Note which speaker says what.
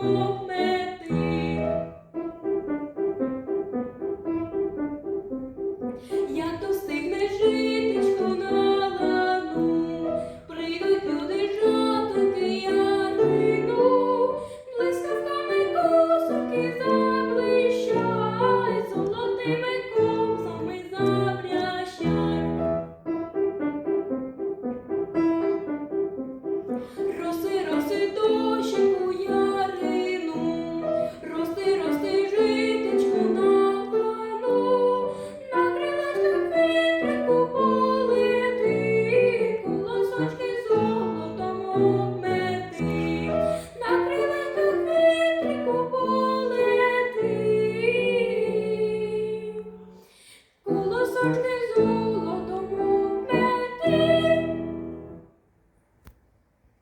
Speaker 1: клопети. Як то встигне на лану, прийдуть люди жатики, я жину, блискавками косунки заблищай. Lord.